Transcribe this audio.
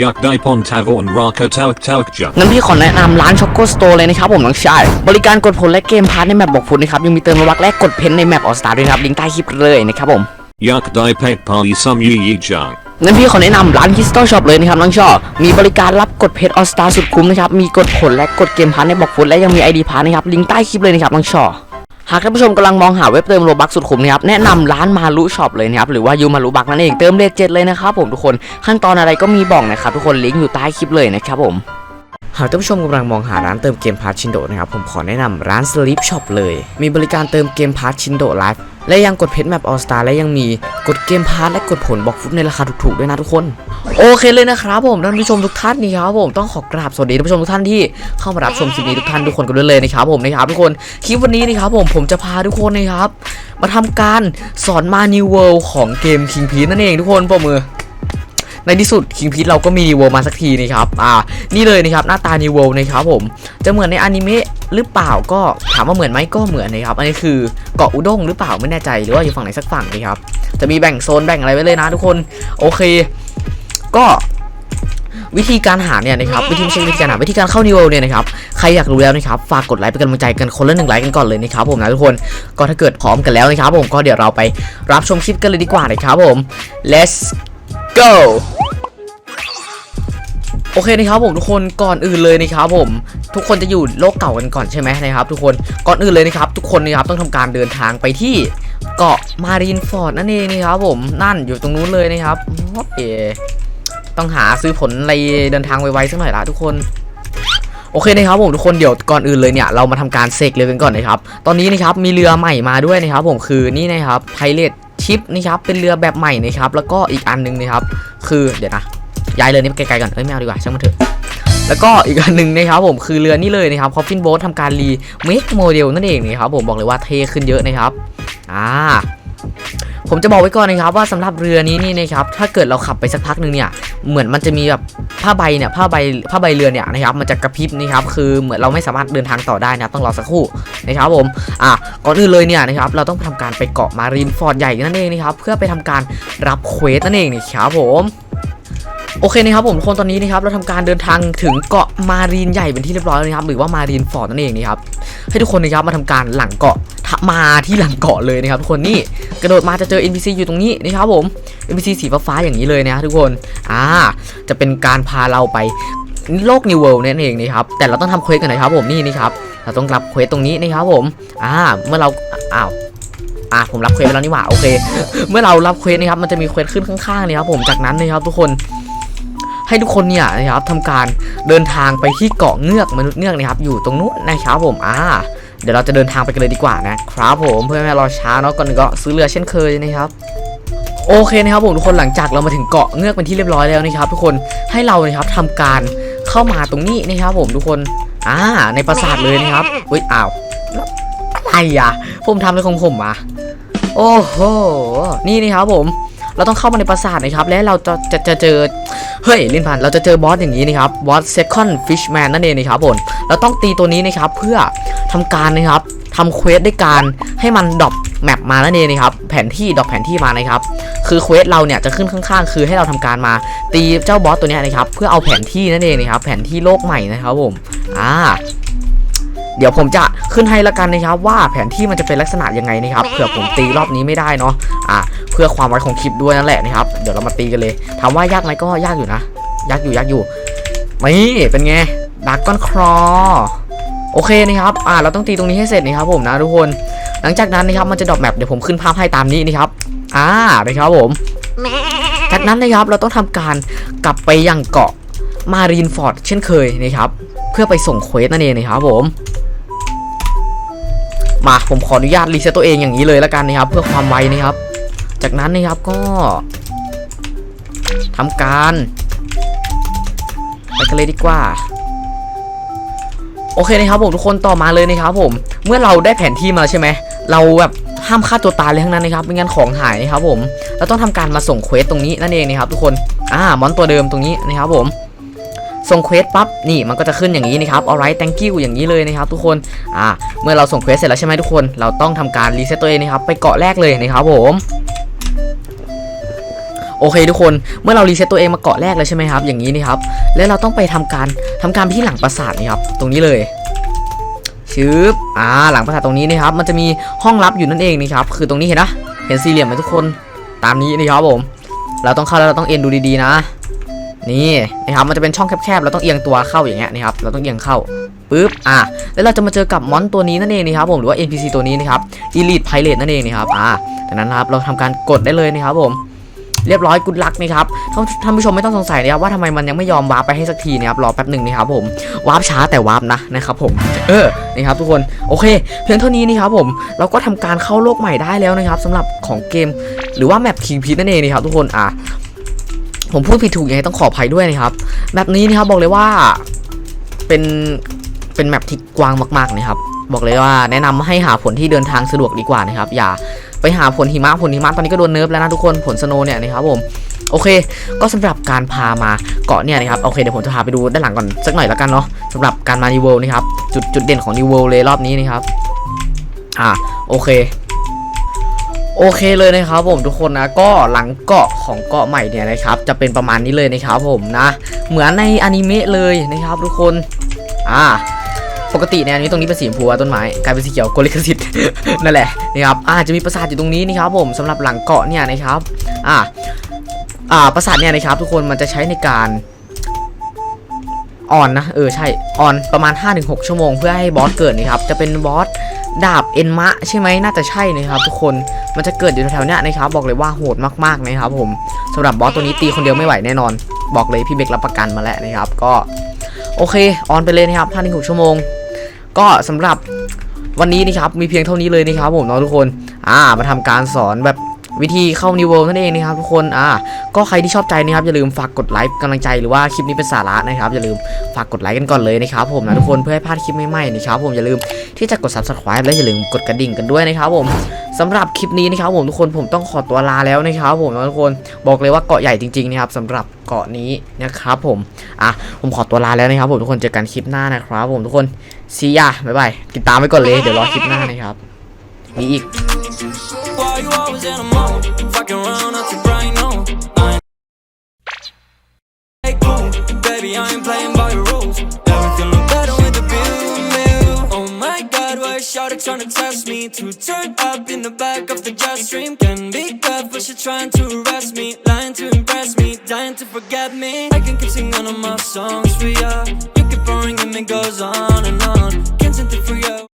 อยากได้พรทาวอนราคาเท่าเท่าจักงั้นพี่ขอแนะนำร้านช็อกโกสโตร์เลยนะครับผมน้องชายบริการกดผลและเกมพาร์ทในแมปบอกผลนะครับยังมีเติมระวักและกดเพนในแมปออสตาด้วยนะครับลิงก์ใต้คลิปเลยนะครับผมอยากได้เพชรพาลีซัมยี่ยี่จังงั้นพี่ขอแนะนำร้านคิสตัลช็อปเลยนะครับน้องชอบมีบริการรับกดเพชรออสตาสุดคุ้มนะครับมีกดผลและกดเกมพาร์ทในบอกผลและยังมีไอดีพาร์ทนะครับลิงก์ใต้คลิปเลยนะครับน้องชอ หากท่านผู้ชมกำลังมองหาเว็บเติมโลบักสุดคุ้มนะครับแนะนำร้านมารุช็อปเลยนะครับหรือว่ายูมารุบักนั่นเองเติมเลขเจ็ดเลยนะครับผมทุกคนขั้นตอนอะไรก็มีบอกนะครับทุกคนลิงก์อยู่ใต้คลิปเลยนะครับผม หากท่านผู้ชมกำลังมองหาร้านเติมเกมพาร์ทชินโดนะครับ ผมขอแนะนำร้าน Sleep Shop เลย มีบริการเติมเกมพาร์ทชินโดไลฟ์และยังกดเพชรแมปออสตาและยังมีกดเกมพาร์ทและกดผลบอกฟุตในราคาถูกๆด้วยนะทุกคน โอเคเลยนะครับผมท่านผู้ชมทุกท่านนี่ครับผมต้องขอกราบสวัสดีท่านผู้ชมทุกท่านที่เข้ามารับชมคลิปนี้ทุกท่านทุกคนกันด้วยเลยนะครับผมนะครับทุกคนคลิปวันนี้นะครับผมผมจะพาทุกคนนะครับ มาทำการสอนมา New World ของเกม King p e นั่นเองทุกคนปรบมือ ในที่สุด King p e เราก็มี New World มาสักทีนะครับอ่านี่เลยนะครับหน้าตา New World นะครับผมจะเหมือนในอนิเมะหรือเปล่าก็ถามว่าเหมือนไหมก็เหมือนนะครับอันนี้คือเกาะอุด้งหรือเปล่าไม่แน่ใจหรือว่าอยู่ฝั่งไหนสักฝั่งนะครับจะมีแบ่งโซนแบ่งอะไรไว้เลยนะทุกคนโอเค ก็วิธีการหาเนี่ยนะครับวิธีไม่ใช่วิธีการหาวิธีการเข้า New World เนี่ยนะครับใครอยากรู้แล้วนะครับฝากกดไลค์เป็นกำลังใจกันคนละหนึ่งไลค์กันก่อนเลยนะครับผมนะทุกคนก็ถ้าเกิดพร้อมกันแล้วนะครับผมก็เดี๋ยวเราไปรับชมคลิปกันเลยดีกว่านะครับผม let's go โอเคนะครับผมทุกคนก่อนอื่นเลยนะครับผมทุกคนจะอยู่โลกเก่ากันก่อนใช่ไหมนะครับ ทุกคนก่อนอื่นเลยนะครับ ทุกคนนะครับต้องทำการเดินทางไปที่เกาะมารีนฟอร์ดนั่นเองนะครับผมนั่นอยู่ตรงนู้นเลยนะครับโอเคต้องหาซื้อผลอะไรเดินทางไวๆสักหน่อยละทุกคนโอเคนะครับผมทุกคนเดี๋ยวก่อนอื่นเลยเนี่ยเรามาทำการเสกเรือกันก่อนนะครับ ตอนนี้นะครับมีเรือใหม่มาด้วยนะครับ ผมคือนี่นะครับไพเรต ชิปนะครับเป็นเรือแบบใหม่นะครับแล้วก็อีกอันหนึงนะครับ คือเดี๋ยวนะย้ายเรือนี้ไปไกลๆก่อนเอ้ยไม่เอาดีกว่าช่างมันเถอะแล้วก็อีกอันหนึ่งนะครับผมคือเรือนี่เลยนะครับคอฟฟินโบ๊ททำการรีเมคโมเดลนั่นเองนะครับผมบอกเลยว่าเทขึ้นเยอะนะครับอ่า ผมจะบอกไว้ก่อนนะครับว่าสำหรับเรือนี้นี่นะครับถ้าเกิดเราขับไปสักพักหนึ่งเนี่ยเหมือนมันจะมีแบบผ้าใบเนี่ยผ้าใบผ้าใบเรือเนี่ยนะครับมันจะกระพริบนะครับคือเหมือนเราไม่สามารถเดินทางต่อได้นะต้องรอสักครู่นะครับผมอะก่อนอื่นเลยเนี่ยนะครับเราต้องทำการไปเกาะมารีนฟอร์ดใหญ่นั่นเองนะครับเพื่อไปทำการรับเควสนั่นเองนะครับผม โอเคนะครับผมทุกคนตอนนี้นะครับเราทำการเดินทางถึงเกาะมารีนใหญ่เป็นที่เรียบร้อยแล้วนะครับหรือว่ามารีนฟอร์ดนั่นเองนะครับให้ทุกคนนะครับมาทำการหลังเกาะทมาที่หลังเกาะเลยนะครับทุกคนนี่กระโดดมาจะเจอ NPC อยู่ตรงนี้นะครับผม NPC สีฟ้าๆอย่างนี้เลยนะทุกคนอ่าจะเป็นการพาเราไปโลก New World นั่นเองนะครับแต่เราต้องทำเควสกันนะครับผมนี่นี่ครับเราต้องรับเควสตรงนี้นะครับผมอ่าเมื่อเราอ้าวอ่าผมรับเควสไปแล้วนี่หว่าโอเค เมื่อเรารับเควสนะครับมันจะมีเควสขึ้นข้างๆเลยครับผมจากนั้นนะครับทุกคน ให้ทุกคนเนี่ยนะครับทำการเดินทางไปที่เกาะเงือกมนุษย์เงือกนะครับอยู่ตรงนู้นนะครับผมอ่าเดี๋ยวเราจะเดินทางไปกันเลยดีกว่านะครับผมเพื่อไม่ให้รอช้าเนาะก่อนอื่นก็ซื้อเรือเช่นเคยนะครับโอเคนะครับผมทุกคนหลังจากเรามาถึงเกาะเงือกเป็นที่เรียบร้อยแล้วนะครับ ทุกคนให้เรานะครับทำการเข้ามาตรงนี้นะครับผมทุกคนอ่าในปราสาทเลยนะครับเฮ้ยอ้าวอะไรอะผมทำอะไรของผมอะโอ้โหนี่นะครับผม เราต้องเข้ามาในปราสาทนะครับ และเราจะจะจะเจอ เฮ้ยลินพันเราจะเจอบอสอย่างนี้นะครับ บอส second fishman นั่นเองนะครับผม เราต้องตีตัวนี้นะครับ เพื่อทำการนะครับทำเควสด้วยการให้มันดรอปแมปมานั่นเองนะครับ แผนที่ดรอปแผนที่มานะครับ คือเควสเราเนี่ยจะขึ้นข้างๆ คือให้เราทำการมาตีเจ้าบอสตัวนี้นะครับ เพื่อเอาแผนที่นั่นเองนะครับ แผนที่โลกใหม่นะครับผม อ่าเดี๋ยวผมจะขึ้นให้ละกันนะครับว่าแผนที่มันจะเป็นลักษณะยังไงนะครับเผื่อผมตีรอบนี้ไม่ได้เนาะอ่า เพื่อความไวของคลิปด้วยนั่นแหละนะครับ เดี๋ยวเรามาตีกันเลยถามว่ายากไหมก็ยากอยู่นะ ยากอยู่ยากอยู่นี่เป็นไงดักก้อนครอโอเคนะครับ อ่า เราต้องตีตรงนี้ให้เสร็จนะครับผมนะทุกคน หลังจากนั้นนะครับ มันจะดรอปแมปเดี๋ยวผมขึ้นภาพให้ตามนี้นะครับ อ่านะครับผม จากนั้นนะครับ เราต้องทำการกลับไปยังเกาะมารีนฟอร์ดเช่นเคยนะครับ เพื่อไปส่งเควสนั่นเองนะครับผม มา ผมขออนุญาตรีเซ็ตตัวเองอย่างนี้เลยแล้วกันนะครับ เพื่อความไวนะครับ จากนั้นนะครับก็ทำการไปกันเลยดีกว่า โอเคนะครับผมทุกคนต่อมาเลยนะครับผม เมื่อเราได้แผนที่มาใช่ไหมเราแบบห้ามฆ่าตัวตายเลยทั้งนั้นนะครับไม่งั้นของหายนะครับผมเราต้องทำการมาส่งเควสตรงนี้นั่นเองนะครับทุกคนอ่ามอนตัวเดิมตรงนี้นะครับผมส่งเควสปั๊บนี่มันก็จะขึ้นอย่างนี้นะครับ alright thank you อย่างนี้เลยนะครับ ทุกคนอ่าเมื่อเราส่งเควสเสร็จแล้วใช่ไหมทุกคน เราต้องทำการรีเซ็ตตัวเองนะครับไปเกาะแรกเลยนะครับผม โอเคทุกคนเมื่อเรารีเซ็ตตัวเองมาเกาะแรกเลยใช่ไหมครับ อย่างนี้นี่ครับ แล้วเราต้องไปทำการทำการไปที่หลังปราสาทนี่ครับตรงนี้เลยชืบอ่าหลังปราสาทตรงนี้นะครับ มันจะมีห้องลับอยู่นั่นเองนี่ครับคือตรงนี้เห็นนะเห็นสี่เหลี่ยมไหมทุกคนตามนี้นี่ครับผม เราต้องเข้าแล้วเราต้องเอ็นดูดีๆนะ นี่นะครับมันจะเป็นช่องแคบๆเราต้องเอียงตัวเข้าอย่างเงี้ยนะครับเราต้องเอียงเข้าปึ๊บอะแล้วเราจะมาเจอกับมอนตัวนี้นั่นเองนะครับผมหรือว่า NPC ตัวนี้นะครับ Elite Pilot นั่นเองนะครับอ่าจากนั้นนะครับเราทำการกดได้เลยนะครับผม เรียบร้อยกุดลักนะครับท่านผู้ชมไม่ต้องสงสัยนะครับว่าทำไมมันยังไม่ยอมวาร์ปไปให้สักทีนะครับรอแป๊บหนึ่งนะครับผมวาร์ปช้าแต่วาร์ปนะนะครับผมเออนี่ครับทุกคนโอเค เพียงเท่านี้นี่ครับผมเราก็ทำการเข้าโลกใหม่ได้แล้วนะครับสำหรับของเกม หรือว่าแมปคิงพีนั่นเองนะครับทุกคนอะผมพูดผิดถูกยังไงต้องขออภัยด้วยนะครับแบบนี้นะครับบอกเลยว่าเป็นเป็นแมปที่กว้างมากๆนะครับบอกเลยว่าแนะนำให้หาผลที่เดินทางสะดวกดีกว่านะครับ อย่า ไปหาผลหิมะผลหิมะตอนนี้ก็โดนเนิร์ฟแล้วนะทุกคนผลสโนเนี่ยนะครับผมโอเค ก็สำหรับการพามาเกาะเนี่ยนะครับโอเคเดี๋ยวผมจะพาไปดูด้านหลังก่อนสักหน่อยแล้วกันเนาะสำหรับการมา New World นะครับจุดจุดเด่นของ New World เลยรอบนี้นะครับอ่าโอเคโอเคเลยนะครับผมทุกคนนะก็หลังเกาะของเกาะใหม่เนี่ยนะครับจะเป็นประมาณนี้เลยนะครับผมนะ เหมือนในอนิเมะเลยนะครับทุกคนอ่า ปกติเนี่ยอันนี้ตรงนี้เป็นสีชมพูอะต้นไม้กลายเป็นสีเขียวโกลิกสิทธิ์นั่นแหละนะครับอ่าจะมีปราสาทอยู่ตรงนี้นะครับผมสำหรับหลังเกาะเนี่ยนะครับ อ่าอ่าปราสาทเนี่ยนะครับ ทุกคนมันจะใช้ในการออนนะเออใช่ออนประมาณ 5-6 ชั่วโมงเพื่อให้บอสเกิดนะครับจะเป็นบอสดาบเอ็นมะใช่ไหมน่าจะใช่นะครับทุกคนมันจะเกิดอยู่แถวๆเนี้ยนะครับบอกเลยว่าโหดมากๆนะครับผมสำหรับบอสตัวนี้ตีคนเดียวไม่ไหวแน่นอน บอกเลยพี่เบกรับประกันมาแล้วนะครับ ก็โอเคออนไปเลยนะครับ5-6ชั่วโมง ก็สำหรับวันนี้นะครับมีเพียงเท่านี้เลยนะครับผมน้องทุกคน อ่ามาทำการสอนแบบ วิธีเข้า New World นั่นเองนะครับทุกคนอ่าก็ใครที่ชอบใจนะครับอย่าลืมฝากกดไลค์กำลังใจหรือว่าคลิปนี้เป็นสาระนะครับอย่าลืมฝากกดไลค์กันก่อนเลยนะครับผมนะทุกคนเพื่อให้พลาดคลิปใหม่ๆนะครับผมอย่าลืมที่จะกด subscribe และอย่าลืมกดกระดิ่งกันด้วยนะครับผมสำหรับคลิปนี้นะครับผมทุกคนผมต้องขอตัวลาแล้วนะครับผมนะทุกคนบอกเลยว่าเกาะใหญ่จริงๆนะครับสำหรับเกาะนี้นะครับผมอะผมขอตัวลาแล้วนะครับผมทุกคนเจอกันคลิปหน้านะครับผมทุกคนซียาบ๊ายบายติดตามไว้ก่อนเลยเดี๋ยวรอคลิปหน้านะครับมีอีก Why you always in a mood? Fucking around up to bright no. I ain't cool. Baby, I ain't playing by your rules. Everything look better with the view. Oh my god, why is Shawty trying to test me? To turn up in the back of the jet stream. Can be good, but she trying to arrest me. Lying to impress me, dying to forget me. I can keep singing all my songs for ya. You keep on ringing, it goes on and on. Can't seem to free up.